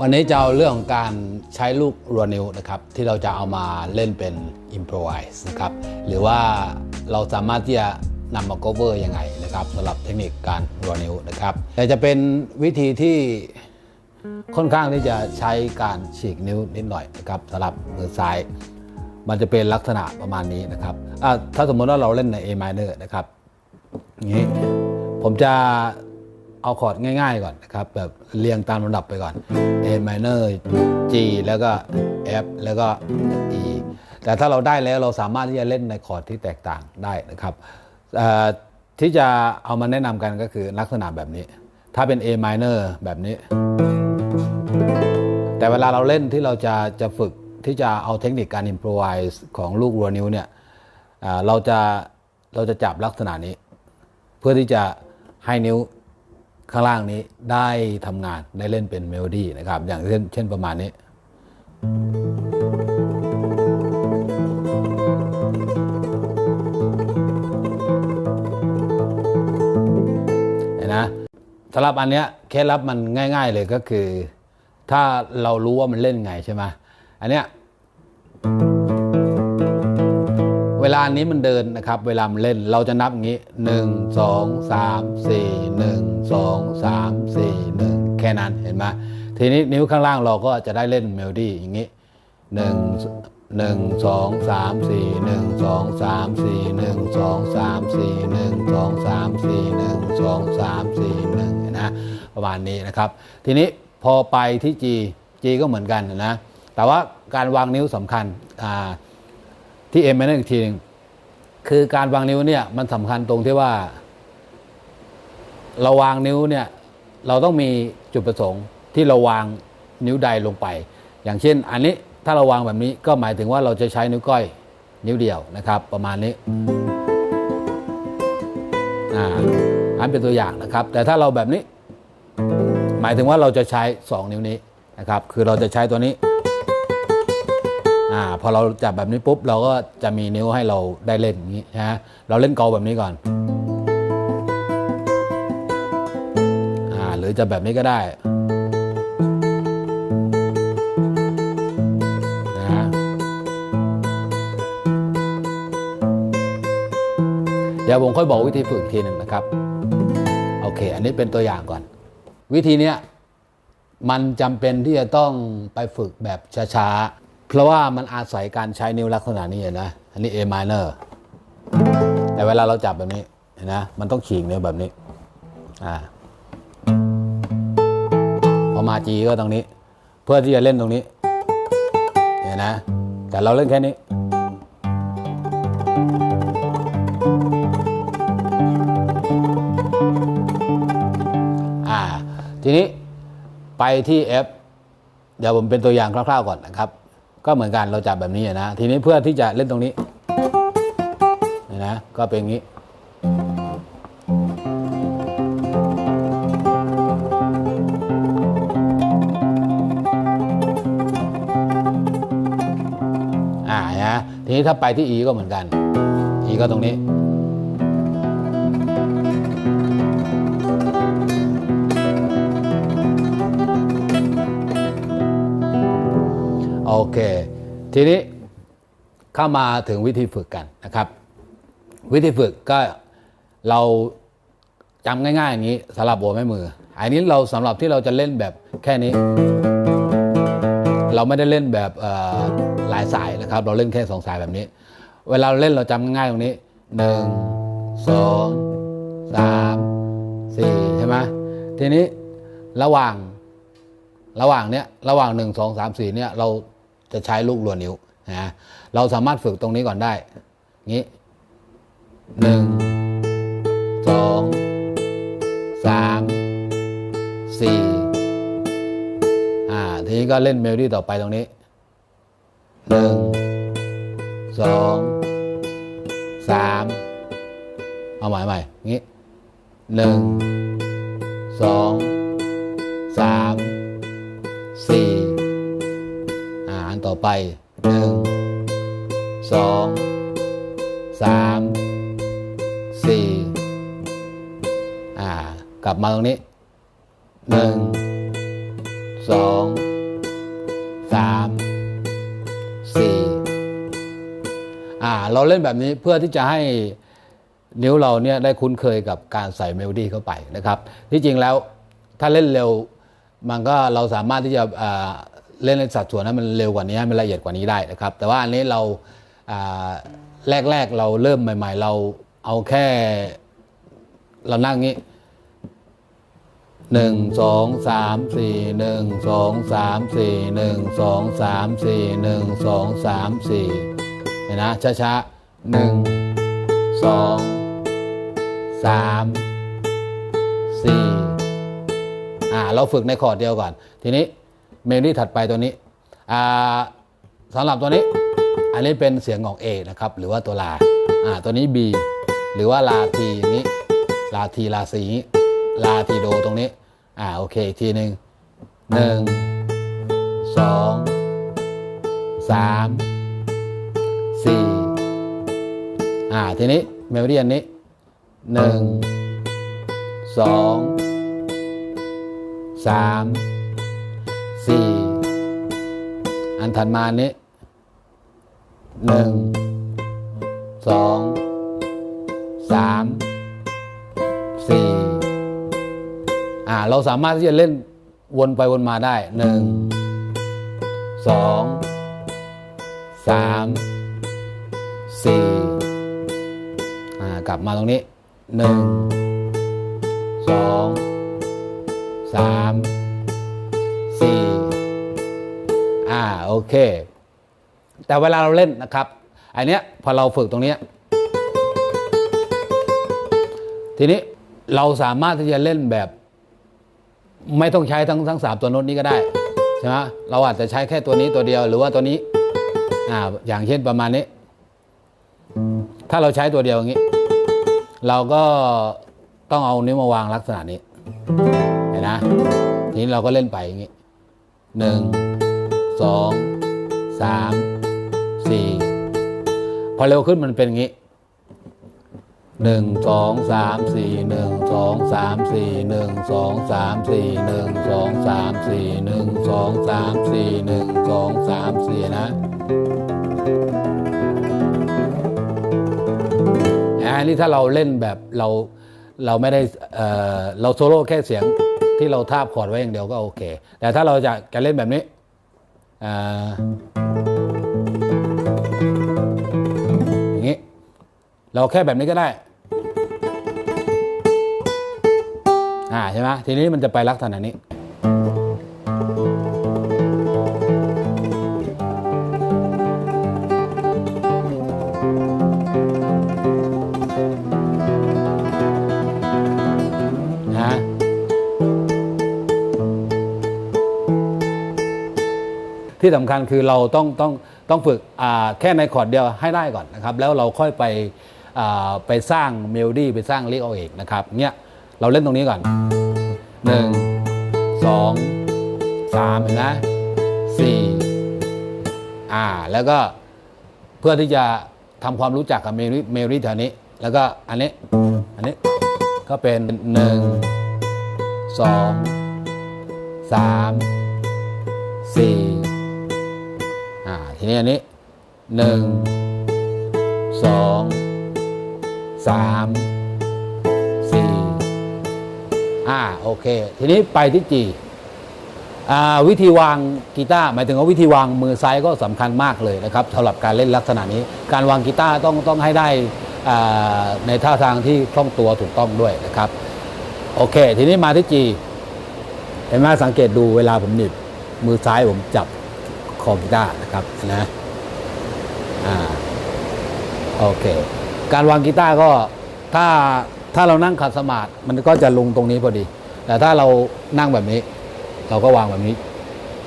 วันนี้จะเอาเรื่องของการใช้ลูกรัวนิ้วนะครับ ที่เราจะเอามาเล่นเป็น improvise นะครับ หรือว่าเราสามารถที่จะนำมา cover ยังไงนะครับสำหรับเทคนิคการรัวนิ้วนะครับ แต่จะเป็นวิธีที่ค่อนข้างที่จะใช้การฉีกนิ้วนิดหน่อยนะครับสำหรับมือซ้าย มันจะเป็นลักษณะประมาณนี้นะครับถ้าสมมติว่าเราเล่นใน A minor นะครับนี้ผมจะ เอาคอร์ดง่ายๆก่อนนะครับแบบเรียงตามลำดับไปก่อน A minor G แล้วก็ F แล้วก็ E แต่ถ้าเราได้แล้วเราสามารถที่จะเล่นในคอร์ดที่แตกต่างได้นะครับที่จะเอามาแนะนำกันก็คือลักษณะแบบนี้ ถ้าเป็น A minor แบบนี้ แต่เวลาเราเล่นที่เราจะจะฝึกที่จะเอาเทคนิคการ improvise ของลูกรัวนิ้วเนี่ยเราจะเราจะจับลักษณะนี้ เพื่อที่จะให้นิ้ว ข้างล่างนี้ได้ทำงานได้เล่นเป็นเมโลดี้นะครับ อย่างเช่นเช่นประมาณนี้ เห็นนะสำหรับอันเนี้ยเคล็ดลับมันง่าย ๆเลยก็คือ ถ้าเรารู้ว่ามันเล่นไงใช่ไหมอันเนี้ย วลานี้มันเดินนะครับ เวลามันเล่นเราจะนับอย่างนี้หนึ่งสองสามสี่หนึ่งสองสามสี่หนึ่งแค่นั้นเห็นไหมทีนี้นิ้วข้างล่างเราก็จะได้เล่นเมโลดี้อย่างนี้หนึ่งหนึ่งสองสามสี่หนึ่งสองสามสี่หนึ่งสองสามสี่หนึ่งสองสามสี่หนึ่งสองสามสี่หนึ่งนะประมาณนี้นะครับ ทีนี้พอไปที่ G G ก็เหมือนกันนะ แต่ว่าการวางนิ้วสำคัญอ่า ที่ M นั่นอีกทีหนึงคือการวางนิ้วเนี่ยมันสำคัญตรงที่ว่า เราวางนิ้วเนี่ย เราต้องมีจุดประสงค์ที่เราวางนิ้วใดลงไป อย่างเช่น อันนี้ถ้าเราวางแบบนี้ก็หมายถึงว่าเราจะใช้นิ้วก้อยนิ้วเดียวนะครับ ประมาณนี้อ่าอันเป็นตัวอย่างนะครับ แต่ถ้าเราแบบนี้ หมายถึงว่าเราจะใช้ 2 นิ้วนี้นะครับ คือเราจะใช้ตัวนี้ อ่าพอเราจับแบบนี้ปุ๊บเราก็จะมีนิ้วให้เราได้เล่นอย่างนี้นะเราเล่นกาแบบนี้ก่อนอ่าหรือจะแบบนี้ก็ได้นะเดี๋ยวผมค่อยบอกวิธีฝึกอีกทีหนึ่งนะครับ โอเค อันนี้เป็นตัวอย่างก่อน วิธีเนี้ยมันจำเป็นที่จะต้องไปฝึกแบบช้าๆ เพราะว่ามันอาศัยการใช้นิ้วลักษณะนี้นะ อันนี้ A minor แต่เวลาเราจับแบบนี้เห็นนะ มันต้องฉีกนิ้วแบบนี้ อ่า พอมา G ก็ตรงนี้ เพื่อที่จะเล่นตรงนี้เห็นนะ แต่เราเล่นแค่นี้ อ่า ทีนี้ไปที่ F เดี๋ยวผมเป็นตัวอย่างคร่าวๆก่อนนะครับ ก็เหมือนกันเราจับแบบนี้นะ ทีนี้เพื่อที่จะเล่นตรงนี้นี่นะก็เป็นอย่างนี้ อ่านะทีนี้ถ้าไปที่ E ก็เหมือนกัน E ก็ตรงนี้ เค ทีนี้เข้ามาถึงวิธีฝึกกันนะครับ วิธีฝึกก็เราจำง่ายๆอย่างนี้สำหรับหัวแม่มือ อันนี้เราสำหรับที่เราจะเล่นแบบแค่นี้ เราไม่ได้เล่นแบบหลายสายนะครับ เราเล่นแค่สองสายแบบนี้ เวลาเราเล่นเราจำง่ายตรงนี้หนึ่งสองสามสี่ใช่ไหมทีนี้ระหว่างระหว่างเนี้ยระหว่างหนึ่งสองสามสี่เนี่ยเรา จะใช้ลูกรัวนิ้วนะเราสามารถฝึกตรงนี้ก่อนได้ งี้หนึ่งสองสามสี่อ่า ทีนี้ก็เล่นเมโลดี้ต่อไปตรงนี้หนึ่งสองสามเอาใหม่ใหม่งี้หนึ่งสอง ไปหนึ่งสองสามสี่อ่ากลับมาตรงนี้หนึ่งสองสามสี่อ่าเราเล่นแบบนี้เพื่อที่จะให้นิ้วเราเนี่ยได้คุ้นเคยกับการใส่เมโลดี้เข้าไปนะครับ ที่จริงแล้วถ้าเล่นเร็วมันก็เราสามารถที่จะ เล่นในสัดส่วนนั้นมันเร็วกว่านี้มันละเอียดกว่านี้ได้นะครับ แต่ว่าอันนี้เราอ่าแรกๆเราเริ่มใหม่ ๆ เราเอาแค่เรานั่งงี้หนึ่งสองสามสี่หนึ่งสองสามสี่หนึ่งสองสามสี่หนึ่งสองสามสี่เห็นนะช้าๆหนึ่งสองสามสี่อ่าเราฝึกในคอร์ดเดียวก่อน ทีนี้ เมโลดี้ถัดไปตัวนี้สำหรับตัวนี้ อันนี้เป็นเสียงของ A นะครับ หรือว่าตัวลาตัวนี้ B หรือว่าลาทีนี้ลาทีลาสีลาทีโดตรงนี้ อ่าโอเคอีกทีหนึ่งหนึ่งสองสามสี่อ่าทีนี้เมโลดี้อันนี้หนึ่งสองสาม สี่อันถัดมานี้หนึ่งสองสามสี่อ่าเราสามารถที่จะเล่นวนไปวนมาได้หนึ่งสองสามสี่อ่ากลับมาตรงนี้หนึ่งสองสาม โอเค แต่เวลาเราเล่นนะครับ อันเนี้ยพอเราฝึกตรงนี้ ทีนี้เราสามารถที่จะเล่นแบบ ไม่ต้องใช้ทั้งทั้งสามตัวโน้ตนี้ก็ได้ใช่ไหมเราอาจจะใช้แค่ตัวนี้ตัวเดียวหรือว่าตัวนี้อ่าอย่างเช่นประมาณนี้ ถ้าเราใช้ตัวเดียวอย่างนี้ เราก็ต้องเอานิ้วมาวางลักษณะนี้เห็นนะทีนี้เราก็เล่นไปอย่างนี้หนึ่ง สองสามสี่พอเร็วขึ้นมันเป็นอย่างนี้หนึ่งสองสามสี่หนึ่งสองสามสี่หนึ่งสองสามสี่หนึ่งสองสามสี่หนึ่งสองสามสี่หนึ่งสองสามสี่นะอันนี้ถ้าเราเล่นแบบเราเราไม่ได้เราโซโล่แค่เสียงที่เราทาบคอร์ดไว้อย่างเดียวก็โอเค แต่ถ้าเราจะจะเล่นแบบนี้ อย่างนี้ เราแค่แบบนี้ก็ได้อ่าใช่ไหมทีนี้มันจะไปลักษณะนี้ ที่สำคัญคือเราต้องต้องต้องฝึกแค่ในคอร์ดเดียวให้ได้ก่อนนะครับ แล้วเราค่อยไปไปสร้างเมโลดี้ไปสร้างลิกเอาเองนะครับเนี่ยเราเล่นตรงนี้ก่อนหนึ่งสองสามเห็นนะสี่อ่าแล้วก็เพื่อที่จะทำความรู้จักกับเมโลดี้เมโลดี้แถวนี้ แล้วก็อันนี้ อันนี้ก็เป็นหนึ่งสองสามสี่ ทีนี้อันนี้หนึ่งสองสามสี่อ่าโอเค ทีนี้ไปที่จีวิธีวางกีตาร์หมายถึงว่าวิธีวางมือซ้ายก็สำคัญมากเลยนะครับสำหรับการเล่นลักษณะนี้ การวางกีตาร์ต้องต้องให้ได้ในท่าทางที่คล่องตัวถูกต้องด้วยนะครับ โอเค ทีนี้มาที่จีเห็นไหมสังเกตดูเวลาผมหนีบมือซ้ายผมจับ คอกีตาร์นะครับนะอ่าโอเค การวางกีตาร์ก็ถ้าถ้าเรานั่งขัดสมาธิมันก็จะลงตรงนี้พอดี แต่ถ้าเรานั่งแบบนี้ เราก็วางแบบนี้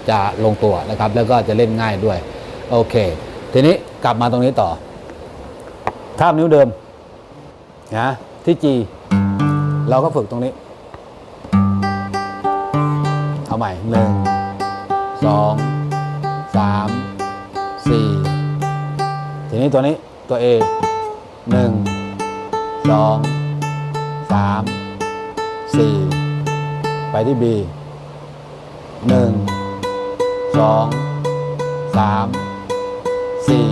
จะลงตัวนะครับ แล้วก็จะเล่นง่ายด้วย โอเค ทีนี้กลับมาตรงนี้ต่อท่านิ้วเดิมนะที่จีเราก็ฝึกตรงนี้ เอาใหม่หนึ่งสอง สามสี่ทีนี้ตัวนี้ตัว A หนึ่งสองสามสี่ไปที่ B หนึ่งสองสามสี่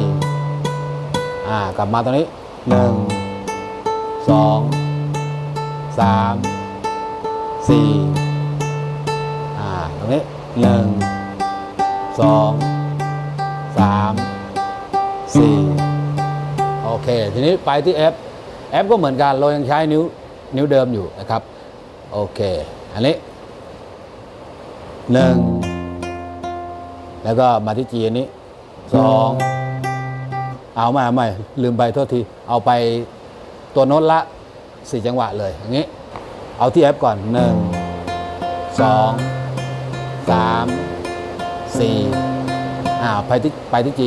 ากลับมาตรงนี้หนึ่งสองสามสี่าตรงนี้หนึ่ง สามสี่โอเค ทีนี้ไปที่ F F ก็เหมือนกัน เรายังใช้นิ้วนิ้วเดิมอยู่นะครับ โอเค อันนี้หนึ่งแล้วก็มาที่ G อันนี้สองเอาใหม่เอาใหม่ลืมไปโทษที เอาไปตัวโน้ตละสี่จังหวะเลยอย่างนี้ เอาที่ F ก่อนหนึ่งสองสามสี่ อ่าไปที่ไปที่ G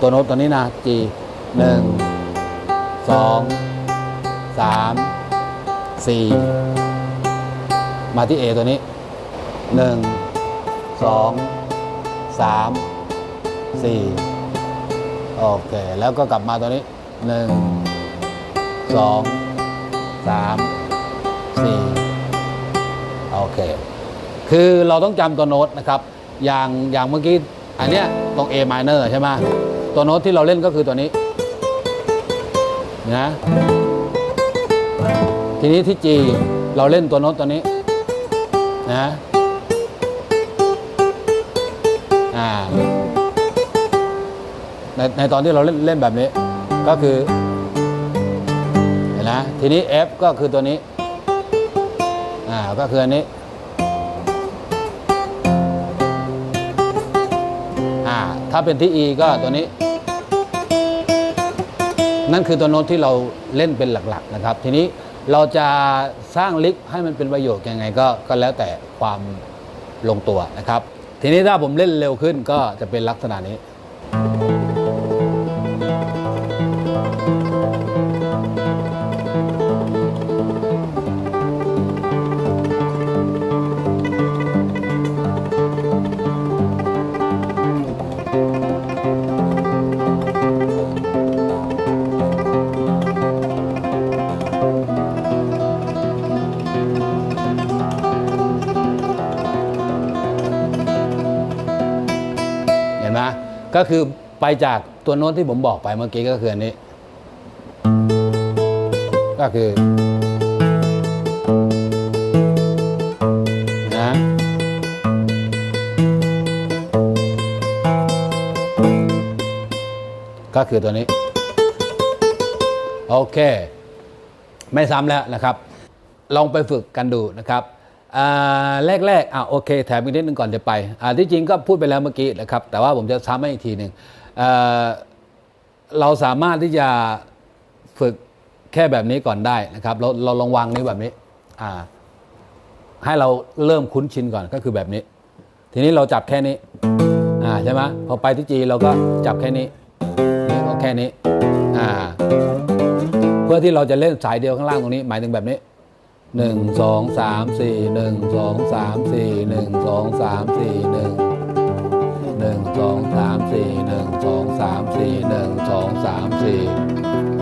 ตัวโน้ตตัวนี้นะ G หนึ่งสองสามสี่มาที่ A ตัวนี้หนึ่งสองสามสี่โอเค แล้วก็กลับมาตัวนี้หนึ่งสองสามสี่โอเค คือเราต้องจำตัวโน้ตนะครับ อย่างอย่างเมื่อกี้ อันเนี้ยตรง A minor ใช่ไหมตัวโน้ตที่เราเล่นก็คือตัวนี้นะทีนี้ที่ G เราเล่นตัวโน้ตตัวนี้นะอ่าในในตอนที่เราเล่นเล่นแบบนี้ ก็คือเห็นนะทีนี้ F ก็คือตัวนี้อ่าก็คืออันนี้ ถ้าเป็นที่ E ก็ตัวนี้ นั่นคือตัวโน้ตที่เราเล่นเป็นหลักๆนะครับ ทีนี้เราจะสร้างลิกให้มันเป็นประโยชน์ยังไงก็ก็แล้วแต่ความลงตัวนะครับ ทีนี้ถ้าผมเล่นเร็วขึ้นก็จะเป็นลักษณะนี้ ก็คือไปจากตัวโน้ตที่ผมบอกไปเมื่อกี้ก็คืออันนี้ ก็คือนะก็คือตัวนี้ โอเค ไม่ซ้ำแล้วนะครับ ลองไปฝึกกันดูนะครับ แรกๆอ่าโอเค แถมอีกนิดนึงก่อนจะไปอ่าที่จริงก็พูดไปแล้วเมื่อกี้นะครับ แต่ว่าผมจะซ้ำให้อีกทีหนึ่งเเราสามารถที่จะฝึกแค่แบบนี้ก่อนได้นะครับ เราเราลองวางนิ้วแบบนี้อ่าให้เราเริ่มคุ้นชินก่อนก็คือแบบนี้ ทีนี้เราจับแค่นี้อ่าใช่ไหมพอไปที่จีเราก็จับแค่นี้นี่ก็แค่นี้อ่าเพื่อที่เราจะเล่นสายเดียวข้างล่างตรงนี้ หมายถึงแบบนี้ หนึ่งสองสามสี่หนึ่งสองสามสี่หนึ่งสองสามสี่หนึ่งหนึ่งสองสามสี่หนึ่งสองสามสี่หนึ่งสองสามสี่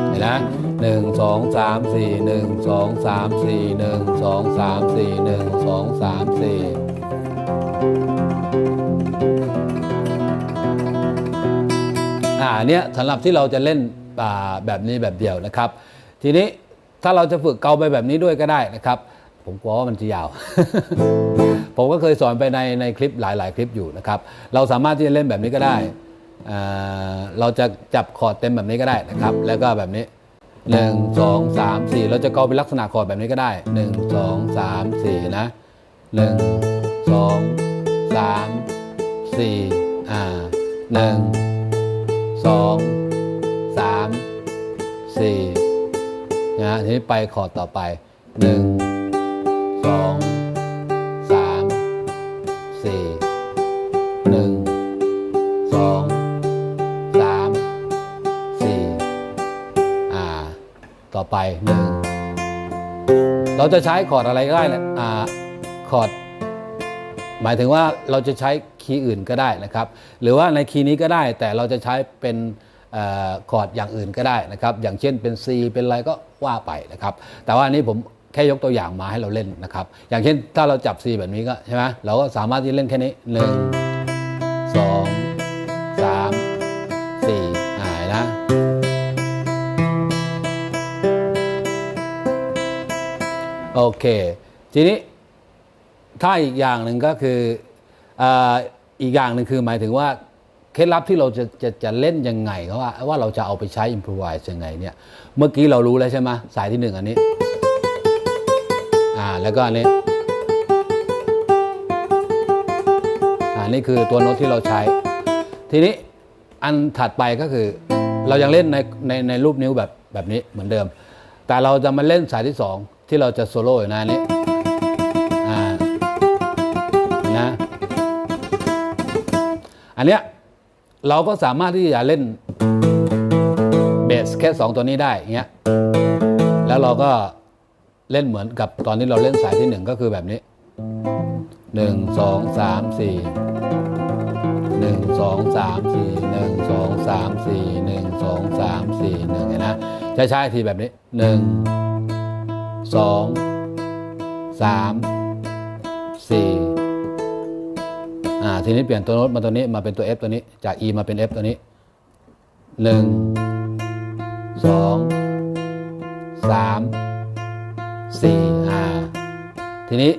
เห็นนะหนึ่งสองสามสี่หนึ่งสองสามสี่หนึ่งสองสามสี่หนึ่งสองสามสี่อ่าเนี่ยสำหรับที่เราจะเล่นอ่าแบบนี้แบบเดียวนะครับ ทีนี้ ถ้าเราจะฝึกเกาไปแบบนี้ด้วยก็ได้นะครับ ผมกลัวว่ามันจะยาว ผมก็เคยสอนไปในในคลิปหลาย ๆ คลิปอยู่นะครับ เราสามารถที่จะเล่นแบบนี้ก็ได้ เราจะจับคอร์ดเต็มแบบนี้ก็ได้นะครับ แล้วก็แบบนี้1 2 3 4เราจะเกาเป็นลักษณะคอร์ดแบบนี้ก็ได้1 2 3 4นะ1 2 3 4อ่า1 2 3 4นะทีนี้ไปคอร์ดต่อไป 1 2 3 4 1 2 3 4อ่าต่อไป 1 เราจะใช้คอร์ดอะไรก็ได้นะอ่าคอร์ดหมายถึงว่าเราจะใช้คีย์อื่นก็ได้นะครับ หรือว่าในคีย์นี้ก็ได้แต่เราจะใช้เป็น คอร์ดอย่างอื่นก็ได้นะครับ อย่างเช่นเป็น C เป็นอะไรก็ว่าไปนะครับ แต่ว่านี้ผมแค่ยกตัวอย่างมาให้เราเล่นนะครับ อย่างเช่นถ้าเราจับ C แบบนี้ก็ใช่ไหมเราก็สามารถที่เล่นแค่นี้หนึ่งสองสามสี่อ่าเห็นะโอเค ทีนี้ถ้าอีกอย่างหนึ่งก็คืออ,อีกอย่างหนึ่งคือหมายถึงว่า ล็ดลับที่เราจะจะจะเล่นยังไงเขาว่าว่าเราจะเอาไปใช้ improvise ยังไงเนี่ยเมื่อกี้เรารู้แล้วใช่ไหมสายที่หนึ่งอันนี้อ่าแล้วก็อันนี้อ่านี่คือตัวโน้ตที่เราใช้ ทีนี้อันถัดไปก็คือ เรายังเล่นในในในรูปนิ้วแบบแบบนี้เหมือนเดิม แต่เราจะมาเล่นสายที่สองที่เราจะโซโล่อยู่นะอันนี้อ่านะอันเนี้ย เราก็สามารถที่จะเล่นเบสแค่ 2 ตัวนี้ได้เงี้ยแล้วเราก็เล่นเหมือนกับตอนที่เราเล่นสายที่ 1 ก็คือแบบนี้ 1 2 3 4 1 2 3 4 1 2 3 4 1 2 3 4 1เห็นนะช้าๆทีแบบนี้ 1 2 3 4 อ่าทีนี้เปลี่ยนตัวโน้ตมาตัวนี้มาเป็นตัว F ตัวนี้จาก E มาเป็น F ตัวนี้หนึ่งสองสามสี่อ่าทีนี้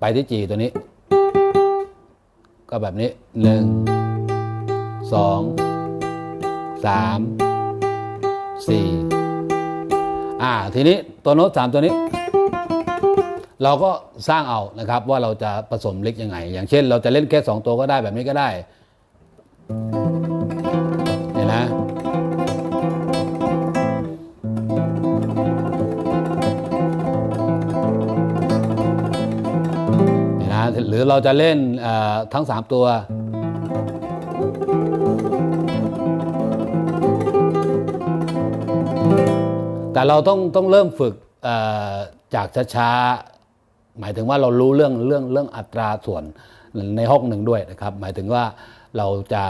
ไปที่ G ตัวนี้ ก็แบบนี้หนึ่งสองสามสี่อ่าทีนี้ตัวโน้ตสามตัวนี้ เราก็สร้างเอานะครับว่าเราจะผสมเล็กยังไง อย่างเช่น เราจะเล่นแค่ 2 ตัวก็ได้แบบนี้ก็ได้เห็นนะเห็นนะหรือเราจะเล่นทั้ง 3 ตัวแต่เราต้องต้องเริ่มฝึกจากช้าๆ หมายถึงว่าเรารู้เรื่องเรื่องเรื่องอัตราส่วนในห้องหนึ่งด้วยนะครับ หมายถึงว่าเราจะ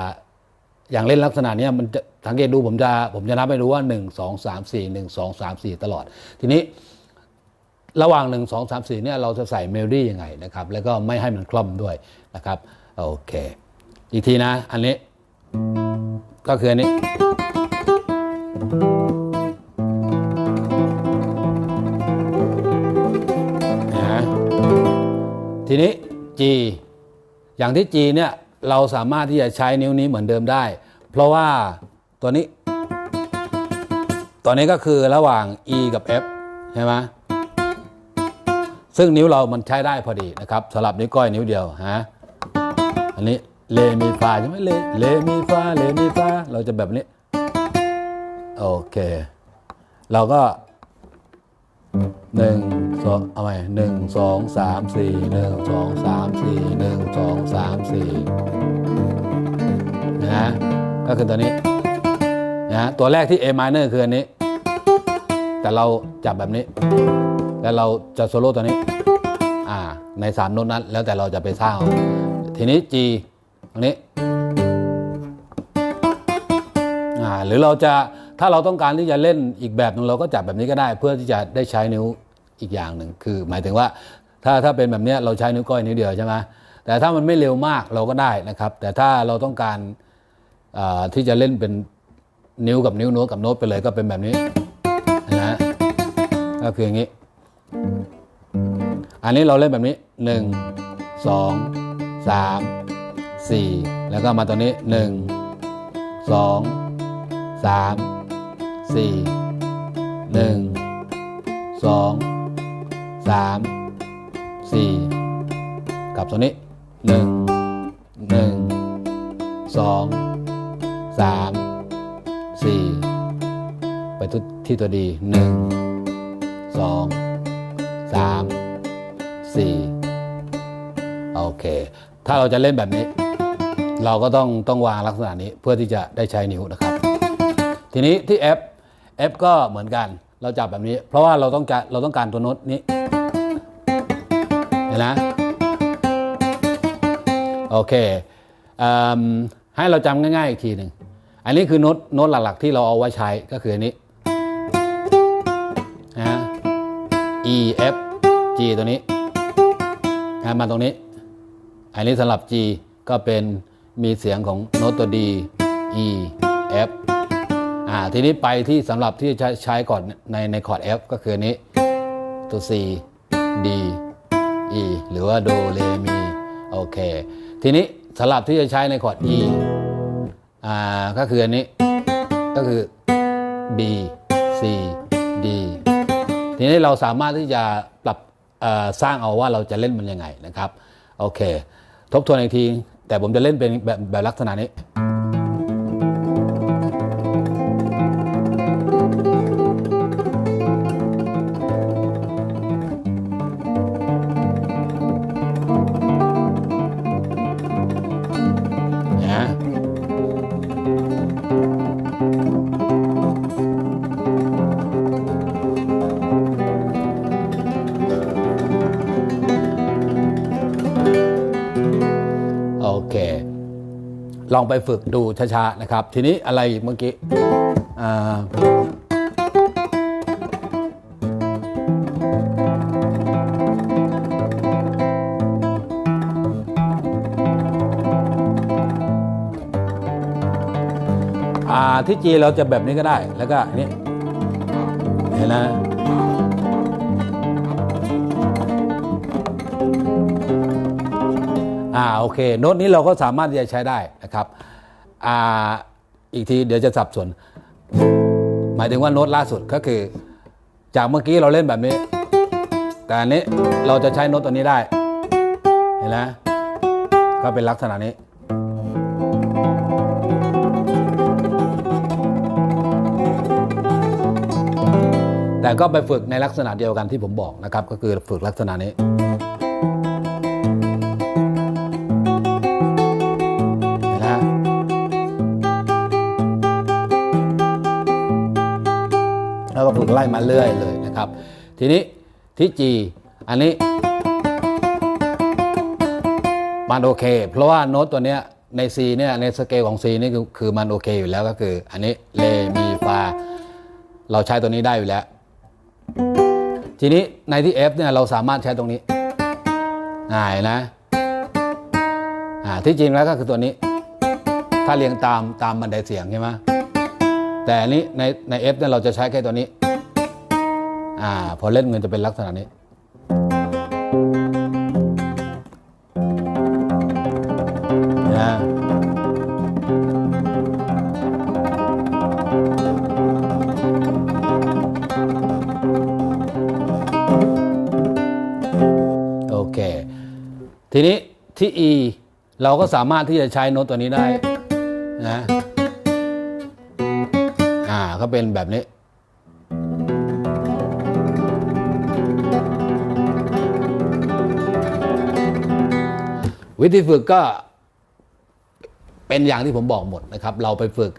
อย่างเล่นลักษณะนี้มันจะสังเกตดูผมจะผมจะนับให้รู้ว่า 1 2 3 4 1 2 3 4 ตลอด ทีนี้ระหว่าง 1 2 3 4เนี่ยเราจะใส่เมโลดี้ยังไงนะครับ แล้วก็ไม่ให้มันคล่อมด้วยนะครับ โอเค อีกทีนะ อันนี้ ก็คืออันนี้ ทีนี้ G อย่างที่ G เนี่ยเราสามารถที่จะใช้นิ้วนี้เหมือนเดิมได้ เพราะว่าตัวนี้ ตัวนี้ก็คือระหว่าง E กับ F ใช่ไหมซึ่งนิ้วเรามันใช้ได้พอดีนะครับสำหรับนิ้วก้อยนิ้วเดียวฮะอันนี้เลมีฟาใช่ไหมเลเลมีฟาเลมีฟาเราจะแบบนี้ โอเค เราก็ หนึ่งสองเอาใหม่หนึ่งสองสามสี่หนึ่งสองสามสี่หนึ่งสองสามสี่นะก็คือตัวนี้นะตัวแรกที่ A minor คืออันนี้ แต่เราจับแบบนี้ แล้วเราจะโซโล่ตัวนี้อ่าในสามโน้ตนั้น แล้วแต่เราจะไปสร้างเอาทีนี้ G ตรงนี้อ่าหรือเราจะถ้าเราต้องการที่จะเล่นอีกแบบหนึงเราก็จับแบบนี้ก็ได้ เพื่อที่จะได้ใช้นิ้ว อีกอย่างหนึ่งคือ หมายถึงว่าถ้าถ้าเป็นแบบนี้เราใช้นิ้วก้อยนิ้วเดียวใช่ไหมแต่ถ้ามันไม่เร็วมากเราก็ได้นะครับ แต่ถ้าเราต้องการที่จะเล่นเป็นนิ้วกับนิ้วโน้ตกับโน้ตไปเลยก็เป็นแบบนี้นะก็คืออย่างนี้ อันนี้เราเล่นแบบนี้หนึ่งสองสามสี่แล้วก็มาตัวนี้หนึ่งสองสา มสี่หนึ่งสองสามสี่กับตัวนี้หนึ่งหนึ่งสองสามสี่ไปทุกที่ตัวดีหนึ่งสองสามสี่โอเค ถ้าเราจะเล่นแบบนี้ เราก็ต้องต้องวางลักษณะนี้เพื่อที่จะได้ใช้นิ้วนะครับ ทีนี้ที่ F F ก็เหมือนกันเราจับแบบนี้ เพราะว่าเราต้องการเราต้องการตัวโน้ตนี้ นะโอเคเอให้เราจำง่ายๆอีกทีหนึ่งอันนี้คือโน้ตโน้ตหลักๆที่เราเอาไว้ใช้ก็คืออันนี้นะ E F G ตัวนี้อ่ามาตรงนี้ อันนี้สำหรับ G ก็เป็นมีเสียงของโน้ตตัว D E F อ่าทีนี้ไปที่สำหรับที่ใช้ใช้ก่อนในในคอร์ด F ก็คืออันนี้ตัว C D E หรือว่าโดเรมีโอเค ทีนี้สำหรับที่จะใช้ในคอร์ด E อ่าก็คืออันนี้ก็คือ B C D ทีนี้เราสามารถที่จะปรับสร้างเอาว่าเราจะเล่นมันยังไงนะครับ โอเค ทบทวนอีกที แต่ผมจะเล่นเป็นแบบแบบลักษณะนี้ ลองไปฝึกดูช้าๆนะครับ ทีนี้อะไรอีกเมื่อกี้อ่าที่จีนเราจะแบบนี้ก็ได้แล้วก็นนี้เห็นนะ อ่าโอเคโน้ตนี้เราก็สามารถที่จะใช้ได้นะครับอ่าอีกทีเดี๋ยวจะสับสน หมายถึงว่าโน้ตล่าสุดก็คือ จากเมื่อกี้เราเล่นแบบนี้ แต่อันนี้เราจะใช้โน้ตตัวนี้ได้ เห็นไหมก็เป็นลักษณะนี้แต่ก็ไปฝึกในลักษณะเดียวกันที่ผมบอกนะครับ ก็คือฝึกลักษณะนี้ แล้วก็ฝึกไล่มาเรื่อยเลยนะครับ ทีนี้ที่ G อันนี้มันโอเค เพราะว่าโน้ตตัวเนี้ยใน C เนี่ยในสเกลของ C นี่คือคือมันโอเคอยู่แล้วก็คือ อันนี้เลมีฟาเราใช้ตัวนี้ได้อยู่แล้ว ทีนี้ในที่ F เนี่ยเราสามารถใช้ตรงนี้ง่ายนะอ่าที่จริงแล้วก็คือตัวนี้ ถ้าเรียงตามตามบันไดเสียงใช่ไหม แต่อันนี้ในใน F เนี่ยเราจะใช้แค่ตัวนี้อ่าพอเล่นเงินจะเป็นลักษณะนี้ นะโอเค ทีนี้ที่ E เราก็สามารถที่จะใช้โน้ตตัวนี้ได้นะาเป็นแบบนี้ วิธีฝึกก็เป็นอย่างที่ผมบอกหมดนะครับ เราไปฝึก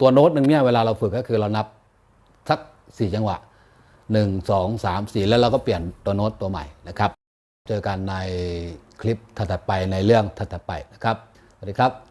ตัวโน้ตหนึ่งเนี่ยเวลาเราฝึกก็คือเรานับสักสี่จังหวะหนึ่งสองสามสี่แล้วเราก็เปลี่ยนตัวโน้ตตัวใหม่นะครับ เจอกันในคลิปถัดไปในเรื่องถัดไปนะครับ สวัสดีครับ